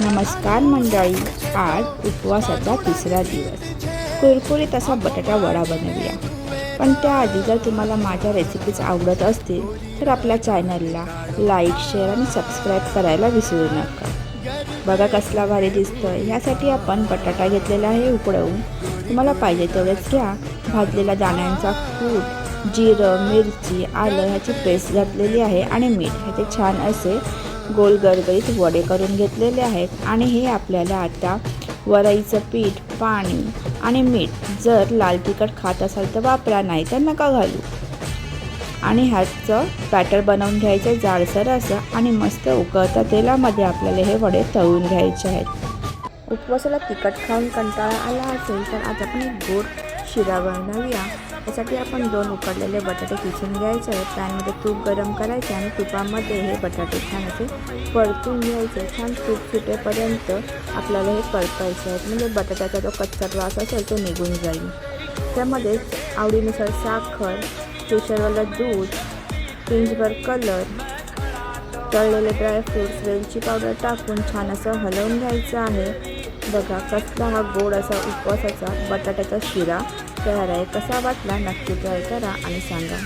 नमस्कार मंडळी आज उपवासाचा तिसरा दिवस. कुरकुरीत असा बटाटा वडा बनवूया. पण त्याआधी जर तुम्हाला माझ्या रेसिपीज आवडत असतील तर आपल्या चॅनलला लाईक शेअर आणि सबस्क्राईब करायला विसरू नका. बघा कसला भारी दिसतोय. ह्यासाठी आपण बटाटा घेतलेला आहे उकडवून. तुम्हाला पाहिजे तेवढेच घ्या. भाजलेल्या दाण्यांचा कूट जिरं मिरची आलं ह्याची पेस्ट घातलेली आहे आणि मीठ. ह्याचे छान असे गोल गरगरीत वडे करून घेतलेले आहेत आणि हे आपल्याला आता वरईचं पीठ पाणी आणि मीठ जर लाल तिखट खात असाल तर वापरा नाही तर नका घालू. आणि ह्याचं बॅटर बनवून घ्यायचं जाडसर असं आणि मस्त उकळता तेलामध्ये आपल्याला हे वडे तळून घ्यायचे आहेत. उपवासाला तिखट खाऊन कंटाळा आला असेल तर आज आपण एक गोड शिरा बनवूया त्यासाठी आपण दोन उकडलेले बटाटे किसून घ्यायचे आहेत. पॅनमध्ये तूप गरम करायचे आणि तुपामध्ये हे बटाटे छान असे परतून घ्यायचे छान तूप सुटेपर्यंत आपल्याला हे परतायचे आहेत. म्हणजे बटाट्याचा जो कच्चा वास असेल तो निघून जाईल. त्यामध्ये आवडीनुसार साखर केशरवाला दूध पिंजभर कलर तळलेले ड्रायफ्रूट्स वेलची पावडर टाकून छान असं हलवून घ्यायचं आहे. बघा कसला हा गोड असा उपवासाचा बटाट्याचा शिरा. तयार आहे कसा वाटला नक्की ट्राय करा आणि सांगा.